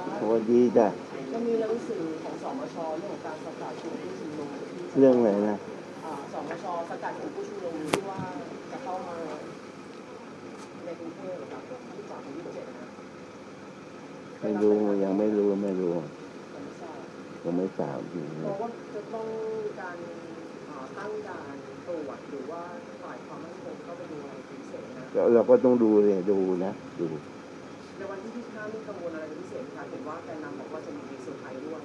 สวัสดีครับสวัสดีจ้ะจะมีหนังสือของสมชเรื่องของการสกัดกลุ่มผู้ชุมนุมที่เรื่องอะไรนะอ่าสมชสกัดกลุ่มผู้ชุมนุมที่ว่าจะเข้ามาในกรุงเทพนะครับที่สามถึงยี่สิบเจ็ดนะไม่รู้ยังไม่รู้ไม่รู้ผมไม่ทราบยังไม่ทราบอยู่เพราะว่าจะต้องมีการอ่าตั้งด่านตรวจหรือว่าฝ่ายความมั่นคงเข้าไปดูอะไรเป็นพิเศษนะเราเราก็ต้องดูเลยดูนะดู ในวันที่25มีกังวลอะไรพิเศษครับเห็นว่าแกนนำบอกว่าจะมีเซอร์ไพรส์ด้วย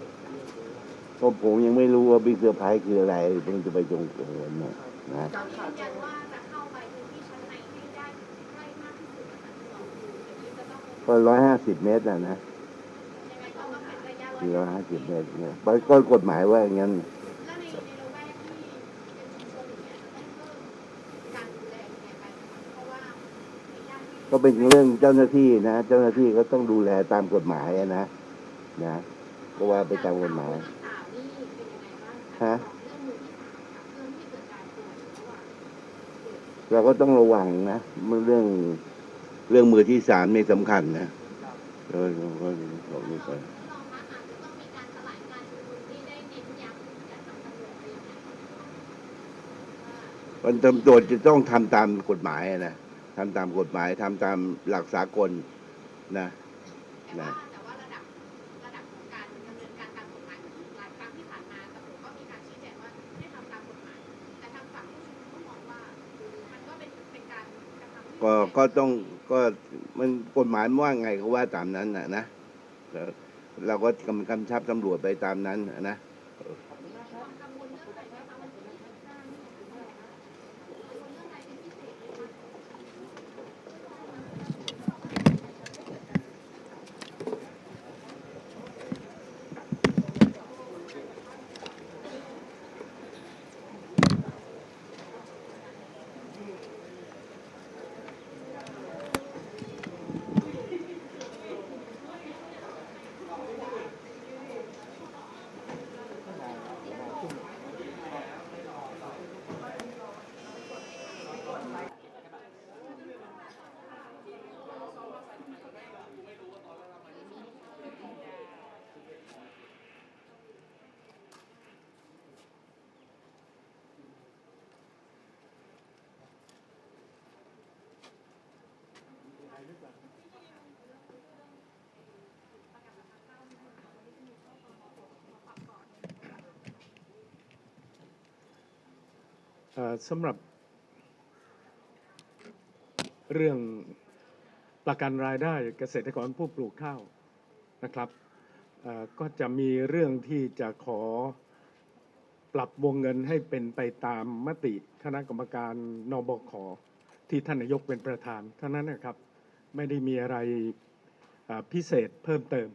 เพราะผมยังไม่รู้ว่าบิ๊กเซอร์ไพรส์คืออะไรผมจะไปจงกังวลนะนะ การขายืดนยันว่าจะเข้าไปพื้นที่ชั้นในให้ได้ใกล้มากที่สุดนะคะที่เราดูอย่างนี้จะต้องก็ร้อยห้าสิบเมตรนะนะยังไงต้องเป็นระยะร้ร้อยห้าสิบเมตรเนี่ยก็กฎหมายว่าอย่างนั้น ก็เป็นเรื่องเจ้าหน้าที่นะ เจ้าหน้าที่ก็ต้องดูแลตามกฎหมายอะนะนะก็ว่าไปตามกฎหมายข่าวนี่เป็นยังไงบ้างฮะเรื่องมือที่สามค่ะเรื่องที่เกิดการป่วยระหว่างเด็กเราก็ต้องระวังนะเรื่องเรื่องมือที่สามนี่สำคัญนะเราก็บอกนี่ไปรองคะอาจจะต้องมีการสลายการชุมนุมที่ได้เน้นย้ำจากทางตำรวจไปยังไงว่ามันตำรวจจะต้องทำตามกฎหมายอะนะ ทำตามกฎหมายทำตามหลักสากลนะแต่ว่าแต่ว่าระดับระดับของการดำเนินการตามกฎหมายหลายครั้งที่ผ่านมาตำรวจก็มีการชี้แจงว่าให้ทำตามกฎหมาย แต่ทางฝั่งผู้ชุมนุมก็มองว่ามันก็เป็นเป็นการกระทำที่ก็ก็ต้องก็มันกฎหมายมันว่าไงก็ว่าตามนั้นนะนะแล้วเราก็กำกำชับตำรวจไปตามนั้นน่ะนะ ความกังวลเรื่องอะไรไหมคะวันที่25นี่คืออะไรคะกังวลเรื่องอะไรเป็นพิเศษไหมคะ เอ่อ สำหรับเรื่องประกันรายได้เกษตรกรผู้ปลูกข้าวนะครับก็จะมีเรื่องที่จะขอปรับวงเงินให้เป็นไปตามมติคณะกรรมการนบขที่ท่านนายกเป็นประธานเท่านั้นนะครับไม่ได้มีอะไรพิเศษเพิ่มเติม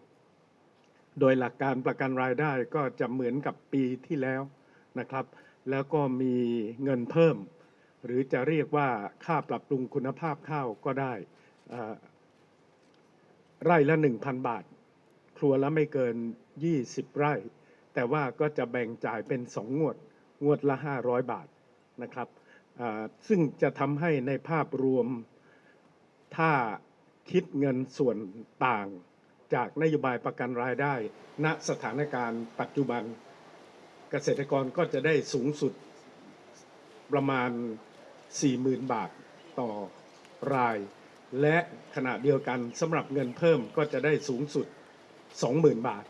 โดยหลักการประกันรายได้ก็จะเหมือนกับปีที่แล้วนะครับ แล้วก็มีเงินเพิ่ม หรือจะเรียกว่าค่าปรับปรุงคุณภาพข้าวก็ได้เอ่อไร่ละ 1,000 บาท ครัวละไม่เกิน 20 ไร่ แต่ว่าก็จะแบ่งจ่ายเป็น 2 งวด งวดละ 500 บาทนะครับซึ่งจะทำให้ในภาพรวมถ้าคิดเงินส่วนต่างจากนโยบายประกันรายได้ ณสถานการณ์ปัจจุบัน เกษตรกรก็จะได้สูงสุดประมาณ 40,000 บาทต่อราย และขณะเดียวกันสำหรับเงินเพิ่มก็จะได้สูงสุด 20,000 บาท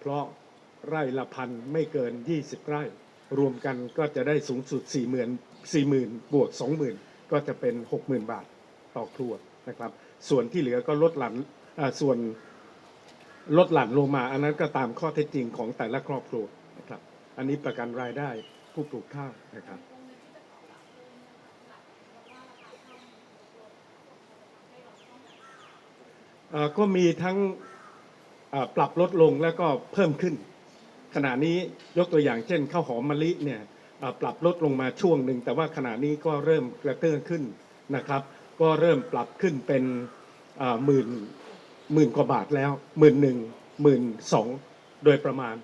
เพราะไร่ละพันไม่เกิน 20 ไร่ รวมกันก็จะได้สูงสุด 40,000 40,000 บวก 20,000 ก็จะเป็น 60,000 บาทต่อครัวนะครับ ส่วนที่เหลือก็ลดหลั่นอ่าส่วนลดหลั่นลงมาอันนั้นก็ตามข้อเท็จจริงของแต่ละครอบครัว นะครับ อันนี้ประกันรายได้ผู้ปลูกข้าวนะครับ ก็มีทั้งปรับลดลงแล้วก็เพิ่มขึ้น ขณะนี้ยกตัวอย่างเช่นข้าวหอมมะลิเนี่ยปรับลดลงมาช่วงหนึ่ง แต่ว่าขณะนี้ก็เริ่มกระเตื้องขึ้นนะครับ ก็เริ่มปรับขึ้นเป็นหมื่นหมื่นกว่าบาทแล้วหมื่นหนึ่งหมื่นสองโดยประมาณ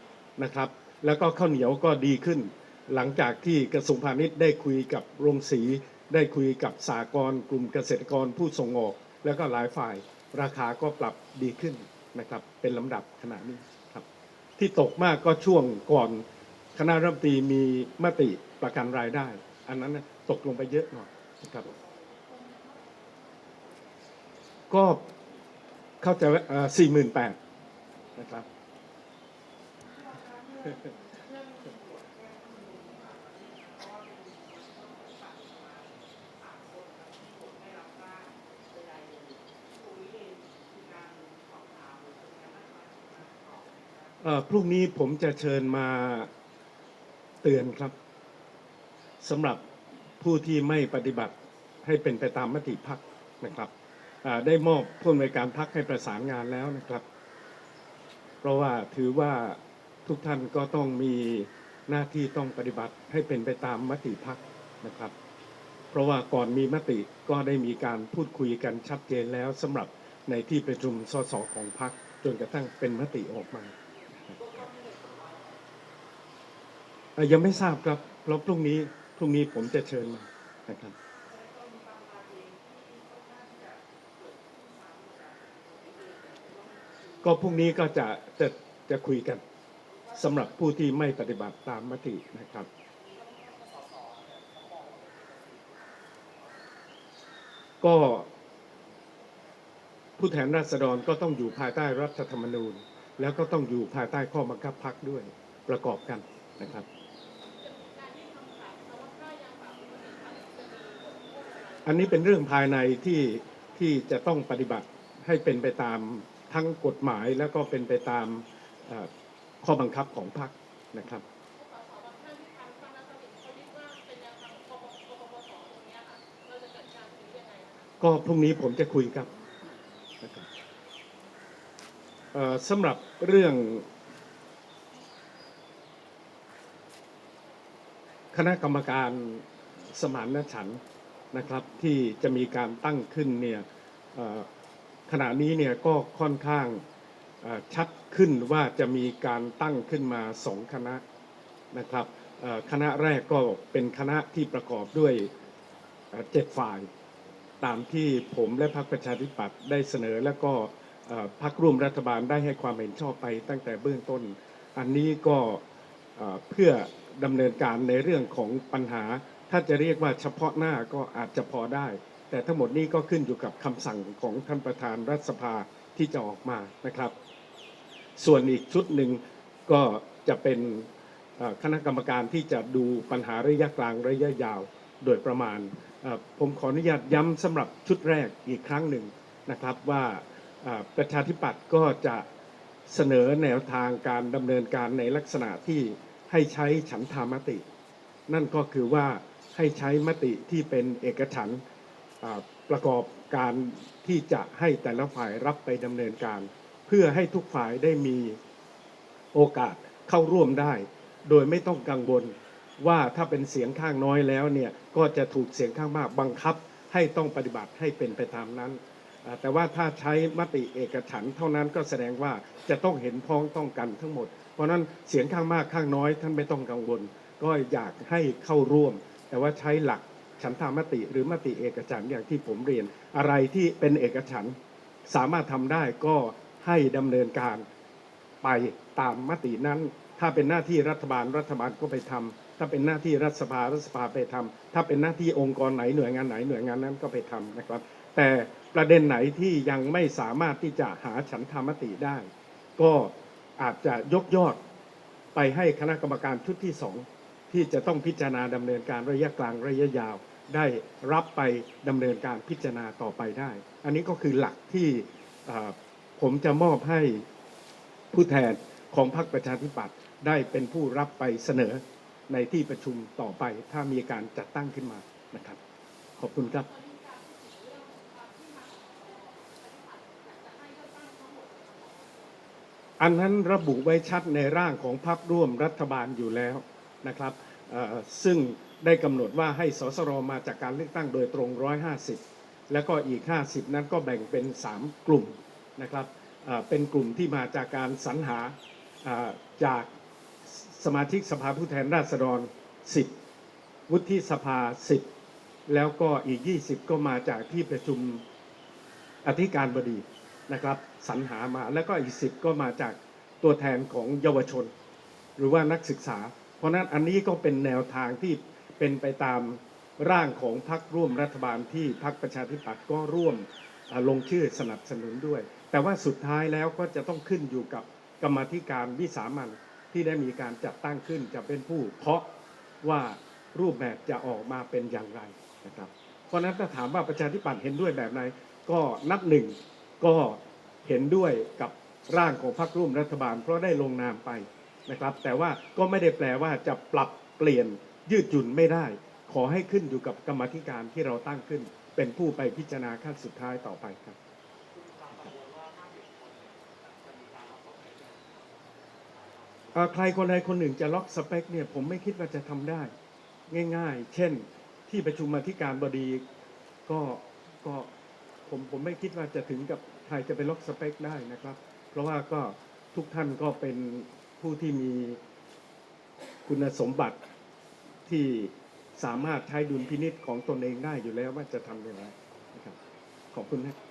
นะครับ แล้วก็ข้าวเหนียวก็ดีขึ้น หลังจากที่กระทรวงพาณิชย์ได้คุยกับโรงสี ได้คุยกับสากลกลุ่มเกษตรกรผู้ส่งออก แล้วก็หลายฝ่าย ราคาก็ปรับดีขึ้นนะครับ เป็นลำดับขณะนี้ครับ ที่ตกมากก็ช่วงก่อนคณะรัฐมนตรีมีมติประกันรายได้ อันนั้นตกลงไปเยอะหน่อยนะครับ ก็เข้าใจว่าสี่หมื่นแปดนะครับ เอ่อพรุ่งนี้ผมจะเชิญมาเตือนครับสำหรับผู้ที่ไม่ปฏิบัติให้เป็นไปตามมติพักนะครับอ่าได้มอบผู้อำนวยการพักให้ประสานงานแล้วนะครับ เพราะว่าถือว่า ทุกท่านก็ต้องมีหน้าที่ต้องปฏิบัติให้เป็นไปตามมติพักนะครับ เพราะว่าก่อนมีมติก็ได้มีการพูดคุยกันชัดเจนแล้วสำหรับในที่ประชุมสสของพักจนกระทั่งเป็นมติออกมายังไม่ทราบครับเพราะพรุ่งนี้พรุ่งนี้ผมจะเชิญมานะครับก็พรุ่งนี้ก็จะจะจะคุยกัน สำหรับผู้ที่ไม่ปฏิบัติตามมตินะครับ ก็ ผู้แทนราษฎรก็ต้องอยู่ภายใต้รัฐธรรมนูญ แล้วก็ต้องอยู่ภายใต้ข้อบังคับพักด้วยประกอบกันนะครับอันนี้เป็นเรื่องภายในที่ที่จะต้องปฏิบัติให้เป็นไปตามทั้งกฎหมายแล้วก็เป็นไปตาม ข้อบังคับของพรรคนะครับก็พรุ่งนี้ผมจะคุยครับสำหรับเรื่อง คณะกรรมการสมานฉันนะครับ ที่จะมีการตั้งขึ้นเนี่ยขณะนี้เนี่ยก็ค่อนข้างชัด ขึ้นว่าจะมีการตั้งขึ้นมาสองคณะนะครับคณะแรกก็เป็นคณะที่ประกอบด้วยเจ็ดฝ่ายตามที่ผมและพรรคประชาธิปัตย์ได้เสนอ แล้วก็พรรคร่วมรัฐบาลได้ให้ความเห็นชอบไปตั้งแต่เบื้องต้น อันนี้ก็เพื่อดำเนินการในเรื่องของปัญหา ถ้าจะเรียกว่าเฉพาะหน้าก็อาจจะพอได้ แต่ทั้งหมดนี้ก็ขึ้นอยู่กับคำสั่งของท่านประธานรัฐสภาที่จะออกมานะครับ ส่วนอีกชุดหนึ่งก็จะเป็นคณะกรรมการที่จะดูปัญหาระยะกลางระยะยาวโดยประมาณ ผมขออนุญาตย้ำสำหรับชุดแรกอีกครั้งหนึ่งนะครับว่าประชาธิปัตย์ก็จะเสนอแนวทางการดำเนินการในลักษณะที่ให้ใช้ฉันทามติ นั่นก็คือว่าให้ใช้มติที่เป็นเอกฉันประกอบการที่จะให้แต่ละฝ่ายรับไปดำเนินการ เพื่อให้ทุกฝ่ายได้มีโอกาสเข้าร่วมได้ โดยไม่ต้องกังวลว่าถ้าเป็นเสียงข้างน้อยแล้วเนี่ยก็จะถูกเสียงข้างมากบังคับให้ต้องปฏิบัติให้เป็นไปตามนั้น แต่ว่าถ้าใช้มติเอกฉันเท่านั้นก็แสดงว่าจะต้องเห็นพ้องต้องกันทั้งหมด เพราะนั้นเสียงข้างมากข้างน้อยท่านไม่ต้องกังวล ก็อยากให้เข้าร่วม แต่ว่าใช้หลักฉันทามติหรือมติเอกฉันอย่างที่ผมเรียน อะไรที่เป็นเอกฉันสามารถทำได้ก็ ให้ดำเนินการไปตามมตินั้น ถ้าเป็นหน้าที่รัฐบาลรัฐบาลก็ไปทำถ้าเป็นหน้าที่รัฐสภารัฐสภาไปทำถ้าเป็นหน้าที่องค์กรไหนหน่วยงานไหนหน่วยงานนั้นก็ไปทำนะครับ แต่ประเด็นไหนที่ยังไม่สามารถที่จะหาฉันทามติได้ ก็อาจจะยกยอดไปให้คณะกรรมการชุดที่สองที่จะต้องพิจารณาดำเนินการระยะกลางระยะยาว ได้รับไปดำเนินการพิจารณาต่อไปได้ อันนี้ก็คือหลักที่ ผมจะมอบให้ผู้แทนของพรรคประชาธิปัตย์ได้เป็นผู้รับไปเสนอในที่ประชุมต่อไป ถ้ามีการจัดตั้งขึ้นมานะครับ ขอบคุณครับอันนั้นระบุไว้ชัดในร่างของพรรคร่วมรัฐบาลอยู่แล้วนะครับซึ่งได้กำหนดว่าให้สสรมาจากการเลือกตั้งโดยตรง 150 แล้วก็อีก 50 นั้นก็แบ่งเป็น 3 กลุ่ม นะครับเป็นกลุ่มที่มาจากการสรรหาจากสมาชิกสภาผู้แทนราษฎร 10 วุฒิสภา 10 แล้วก็อีก 20 ก็มาจากที่ประชุมอธิการบดีนะครับสรรหามาแล้วก็อีก 10 ก็มาจากตัวแทนของเยาวชน หรือว่านักศึกษา เพราะนั้นอันนี้ก็เป็นแนวทางที่เป็นไปตามร่างของพรรคร่วมรัฐบาลที่พรรคประชาธิปัตย์ก็ร่วมลงชื่อสนับสนุนด้วยแต่ว่าสุดท้ายแล้วก็จะต้องขึ้นอยู่กับกรรมธิการวิสามันที่ได้มีการจัดตั้งขึ้นจะเป็นผู้เคาะว่ารูปแบบจะออกมาเป็นอย่างไรนะครับ เพราะนั้นถ้าถามว่าประชาธิปัตย์เห็นด้วยแบบไหนก็นับหนึ่งก็เห็นด้วยกับร่างของพรรคร่วมรัฐบาล เพราะได้ลงนามไปนะครับ แต่ว่าก็ไม่ได้แปลว่าจะปรับเปลี่ยนยืดหยุ่นไม่ได้ ขอให้ขึ้นอยู่กับกรรมธิการที่เราตั้งขึ้น เป็นผู้ไปพิจารณาขั้นสุดท้ายต่อไปครับเอ่อ ใครคนใดคนหนึ่งจะล็อกสเปคเนี่ยผมไม่คิดว่าจะทำได้ง่าย ๆ เช่นที่ประชุมอธิการบดีก็ก็ผมผมไม่คิดว่าจะถึงกับใครจะไปล็อกสเปคได้นะครับ เพราะว่าก็ทุกท่านก็เป็นผู้ที่มีคุณสมบัติที่สามารถใช้ดุลพินิษของตนเองได้อยู่แล้วว่าจะทำอย่างไรนะครับขอบคุณนะ